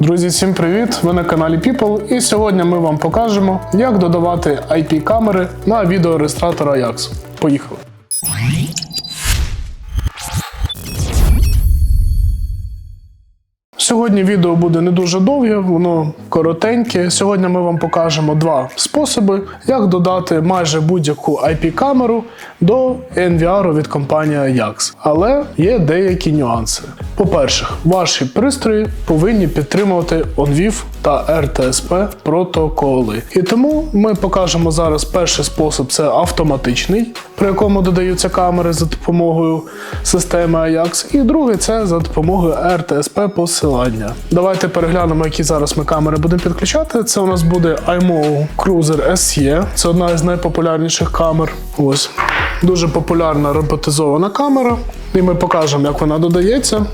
Друзі, всім привіт! Ви на каналі People і сьогодні ми вам покажемо, як додавати IP-камери на відеореєстратор Ajax. Поїхали! Сьогодні відео буде не дуже довге, воно коротеньке. Сьогодні ми вам покажемо два способи, як додати майже будь-яку IP-камеру до NVR від компанії Ajax. Але є деякі нюанси. По-перше, ваші пристрої повинні підтримувати ONVIF та RTSP протоколи. І тому ми покажемо зараз перший спосіб це автоматичний, при якому додаються камери за допомогою системи Ajax, і другий це за допомогою RTSP посилання. Давайте переглянемо, які зараз ми камери будемо підключати. Це у нас буде iMO Cruiser SE, це одна із найпопулярніших камер. Ось дуже популярна роботизована камера, і ми покажемо, як вона додається.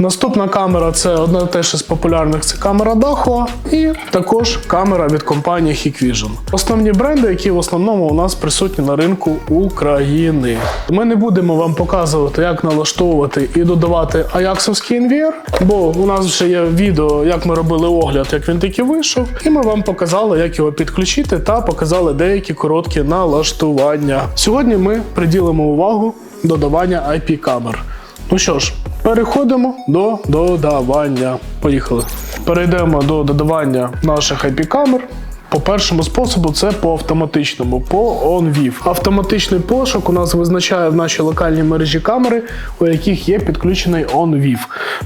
Наступна камера це одна теж із популярних це камера Dahua і також камера від компанії Hikvision. Основні бренди, які в основному у нас присутні на ринку України. Ми не будемо вам показувати, як налаштовувати і додавати аяксовський NVR, бо у нас вже є відео, як ми робили огляд, як він таки вийшов, і ми вам показали, як його підключити, та показали деякі короткі налаштування. Сьогодні ми приділимо увагу додавання IP-камер. Ну що ж, переходимо до додавання. Поїхали. Перейдемо до додавання наших IP-камер. По першому способу це по автоматичному, по OnVIF. Автоматичний пошук у нас визначає в нашій локальній мережі камери, у яких є підключений OnVIF.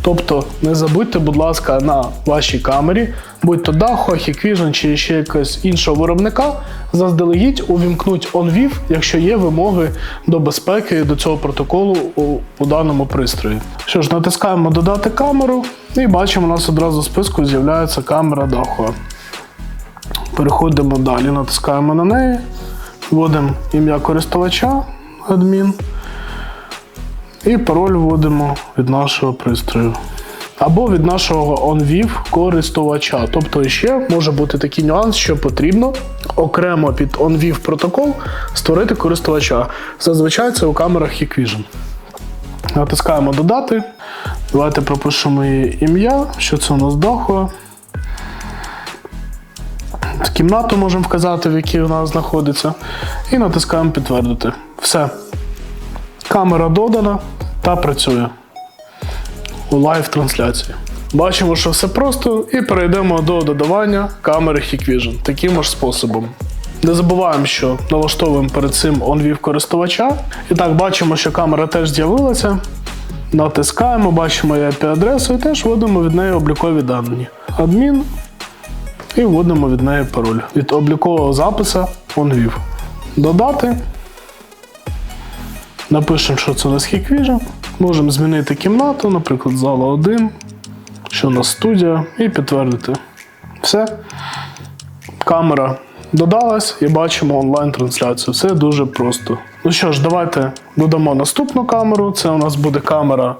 Тобто не забудьте, будь ласка, на вашій камері, будь то Daho, Hikvision чи ще якогось іншого виробника, заздалегідь увімкнуть OnVIF, якщо є вимоги до безпеки до цього протоколу у, у даному пристрої. Що ж, натискаємо додати камеру і бачимо, у нас одразу в списку з'являється камера Daho. Переходимо далі, натискаємо на неї, вводимо ім'я користувача, адмін, і пароль вводимо від нашого пристрою. Або від нашого OnVIF користувача. Тобто ще може бути такий нюанс, що потрібно окремо під OnVIF протокол створити користувача. Зазвичай це у камерах Hikvision. Натискаємо додати. Давайте пропишемо її ім'я, що це у нас Dahua. Кімнату можемо вказати, в якій вона знаходиться, і натискаємо підтвердити. Все. Камера додана та працює у лайв-трансляції. Бачимо, що все просто, і перейдемо до додавання камери Hikvision таким ж способом. Не забуваємо, що налаштовуємо перед цим OnVIF користувача. І так, бачимо, що камера теж з'явилася. Натискаємо, бачимо IP-адресу і теж вводимо від неї облікові дані. Адмін і вводимо від неї пароль від облікового запису OnVIF. Додати. Напишемо, що це у нас Hikvision. Можемо змінити кімнату, наприклад, зала 1, що у нас студія, і підтвердити. Все. Камера додалась і бачимо онлайн-трансляцію. Все дуже просто. Ну що ж, давайте додамо наступну камеру. Це у нас буде камера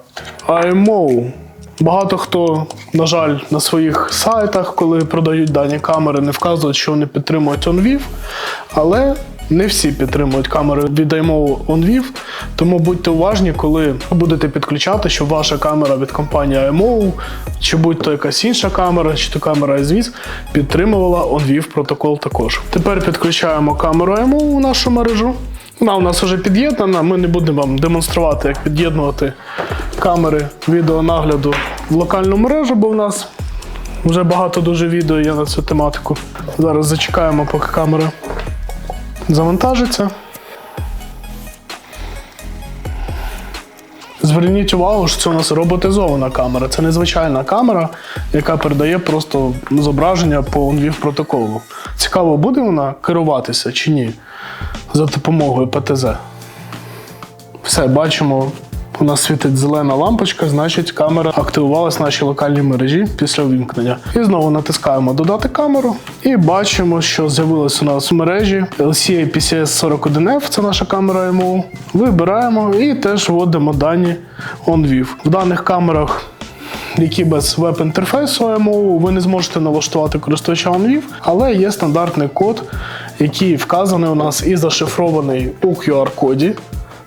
IMO. Багато хто, на жаль, на своїх сайтах, коли продають дані камери, не вказують, що вони підтримують OnVIF, але не всі підтримують камери від IMO OnVIF, тому будьте уважні, коли будете підключати, щоб ваша камера від компанії IMO, чи будь-то якась інша камера, чи то камера SVIS, підтримувала OnVIF протокол також. Тепер підключаємо камеру IMO у нашу мережу. Вона у нас вже під'єднана, ми не будемо вам демонструвати, як під'єднувати камери відеонагляду в локальну мережу, бо в нас вже багато дуже відео є на цю тематику. Зараз зачекаємо, поки камера завантажиться. Зверніть увагу, що це у нас роботизована камера. Це незвичайна камера, яка передає просто зображення по OnVIF протоколу. Цікаво, буде вона керуватися чи ні за допомогою ПТЗ. Все, бачимо, у нас світить зелена лампочка, значить камера активувалась в нашій локальній мережі після вимкнення. І знову натискаємо Додати камеру і бачимо, що з'явилось у нас в мережі LCA PCS 41F, це наша камера MO. Вибираємо і теж вводимо дані OnVIF. В даних камерах. Які без веб-інтерфейсу MO, ви не зможете налаштувати користувача OnVIF, але є стандартний код, який вказаний у нас і зашифрований у QR-коді.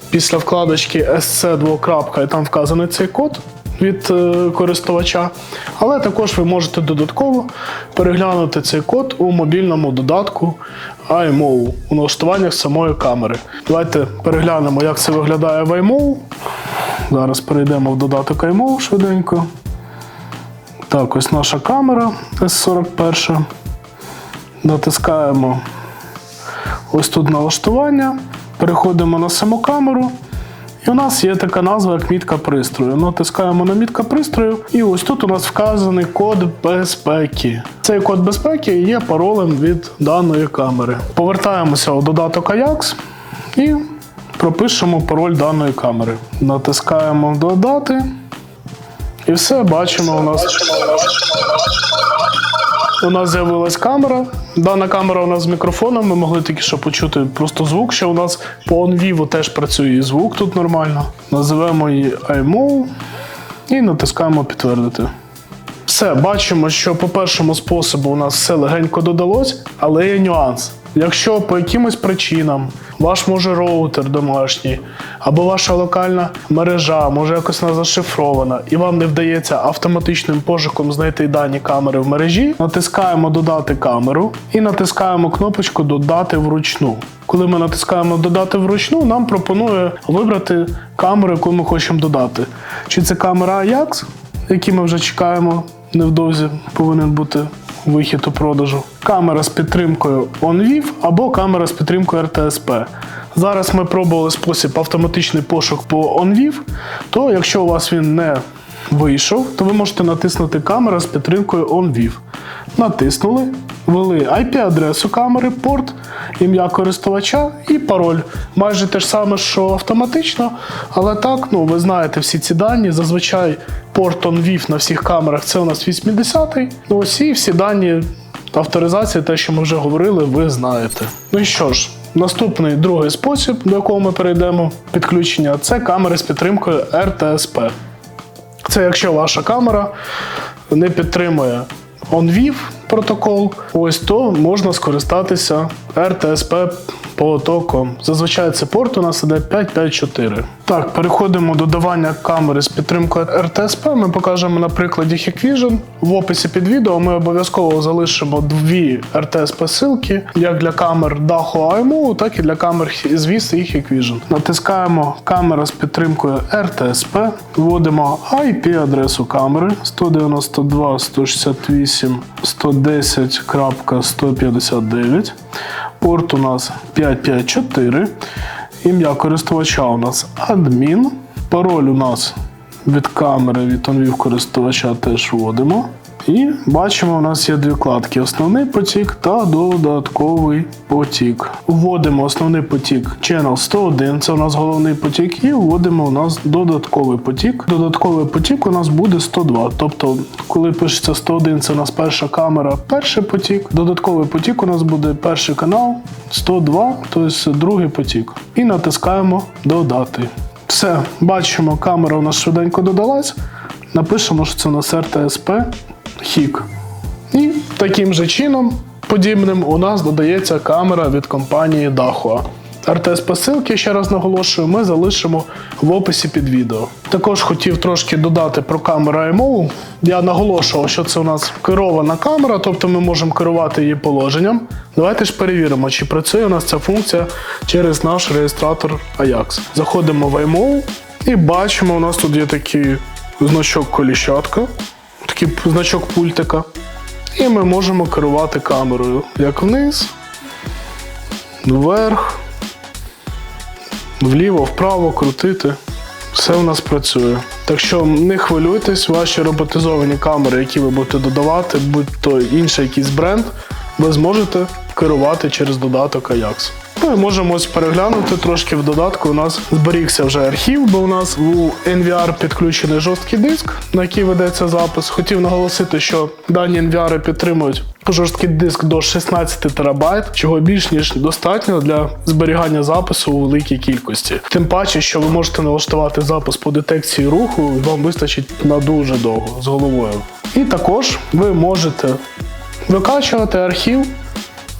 Після вкладочки SC 2 і там вказаний цей код. від е, користувача, але також ви можете додатково переглянути цей код у мобільному додатку iMovie у налаштуваннях самої камери. Давайте переглянемо, як це виглядає в iMovie. Зараз перейдемо в додаток iMovie швиденько. Так, ось наша камера S41. Натискаємо ось тут налаштування, переходимо на саму камеру. І у нас є така назва, як мітка пристрою. Натискаємо на мітка пристрою, і ось тут у нас вказаний код безпеки. Цей код безпеки є паролем від даної камери. Повертаємося у додаток Ajax і пропишемо пароль даної камери. Натискаємо додати. І все, бачимо у нас. У нас з'явилась камера. Дана камера у нас з мікрофоном. Ми могли тільки що почути просто звук, що у нас по OnVivo теж працює і звук тут нормально. Називаємо її iMove і натискаємо підтвердити. Все, бачимо, що по першому способу у нас все легенько додалось, але є нюанс. Якщо по якимось причинам ваш може роутер домашній, або ваша локальна мережа може якось не зашифрована, і вам не вдається автоматичним пошуком знайти дані камери в мережі, натискаємо Додати камеру і натискаємо кнопочку Додати вручну. Коли ми натискаємо Додати вручну, нам пропонує вибрати камеру, яку ми хочемо додати. Чи це камера Ajax, які ми вже чекаємо невдовзі, повинен бути вихід у продажу. Камера з підтримкою OnVIV або камера з підтримкою RTSP. Зараз ми пробували спосіб автоматичний пошук по OnVIV, то якщо у вас він не вийшов, то ви можете натиснути камера з підтримкою OnVIV. Натиснули, ввели IP-адресу камери, порт, ім'я користувача і пароль. Майже те ж саме, що автоматично, але так, ну ви знаєте всі ці дані. Зазвичай порт OnVIV на всіх камерах це у нас 80-й. Ну ось і всі дані авторизації, те, що ми вже говорили, ви знаєте. Ну і що ж, наступний другий спосіб, до якого ми перейдемо підключення, це камери з підтримкою RTSP. Це якщо ваша камера не підтримує OnVIV протокол, ось то можна скористатися RTSP потоком. Зазвичай це порт у нас іде 554. Так, переходимо до додавання камери з підтримкою RTSP. Ми покажемо на прикладі Hikvision. В описі під відео ми обов'язково залишимо дві RTSP ссылки, як для камер Daho AMU, так і для камер звіс і Hikvision. Натискаємо камера з підтримкою RTSP, вводимо IP-адресу камери 192.168.110.159. Порт у нас 554. Ім'я користувача у нас адмін. Пароль у нас від камери від OnVIV користувача теж вводимо. І бачимо, у нас є дві вкладки: основний потік та додатковий потік. Вводимо основний потік Channel 101, це у нас головний потік, і вводимо у нас додатковий потік. Додатковий потік у нас буде 102. Тобто, коли пишеться 101, це у нас перша камера, перший потік. Додатковий потік у нас буде перший канал, 102, тобто другий потік. І натискаємо Додати. Все, бачимо, камера у нас швиденько додалась. Напишемо, що це у нас RTSP хік. І таким же чином, подібним, у нас додається камера від компанії Dahua. РТС посилки, ще раз наголошую, ми залишимо в описі під відео. Також хотів трошки додати про камеру iMovie. Я наголошував, що це у нас керована камера, тобто ми можемо керувати її положенням. Давайте ж перевіримо, чи працює у нас ця функція через наш реєстратор Ajax. Заходимо в iMovie і бачимо, у нас тут є такий значок коліщатка такий значок пультика. І ми можемо керувати камерою як вниз, вверх, вліво, вправо, крутити. Все у нас працює. Так що не хвилюйтесь, ваші роботизовані камери, які ви будете додавати, будь-то інший якийсь бренд, ви зможете керувати через додаток Ajax. Ну і можемо ось переглянути трошки в додатку. У нас зберігся вже архів, бо у нас у NVR підключений жорсткий диск, на який ведеться запис. Хотів наголосити, що дані NVR підтримують жорсткий диск до 16 терабайт, чого більш ніж достатньо для зберігання запису у великій кількості. Тим паче, що ви можете налаштувати запис по детекції руху, вам вистачить на дуже довго з головою. І також ви можете викачувати архів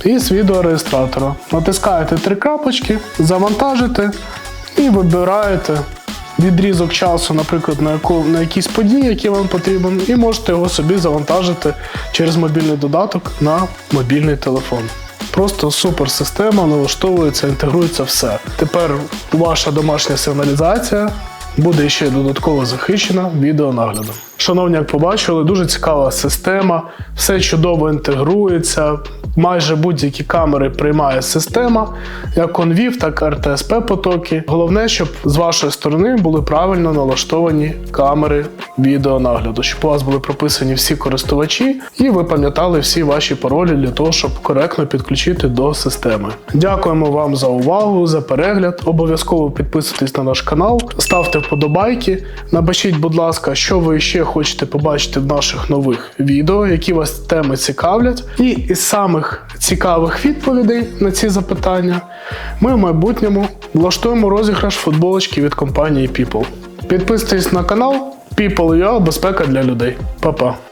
із відеореєстратора. Натискаєте три крапочки, завантажите і вибираєте відрізок часу, наприклад, на, яку, на якісь події, які вам потрібен, і можете його собі завантажити через мобільний додаток на мобільний телефон. Просто супер система, налаштовується, інтегрується все. Тепер ваша домашня сигналізація буде ще додатково захищена відеонаглядом. Шановні, як побачили, дуже цікава система, все чудово інтегрується. Майже будь-які камери приймає система, як конвів, так і RTSP потоки. Головне, щоб з вашої сторони були правильно налаштовані камери відеонагляду, щоб у вас були прописані всі користувачі, і ви пам'ятали всі ваші паролі для того, щоб коректно підключити до системи. Дякуємо вам за увагу, за перегляд. Обов'язково підписуйтесь на наш канал, ставте вподобайки. Напишіть, будь ласка, що ви ще хочете побачити в наших нових відео, які вас теми цікавлять. І із самих цікавих відповідей на ці запитання ми в майбутньому влаштуємо розіграш футболочки від компанії People. Підписуйтесь на канал People.ua – безпека для людей. Па-па!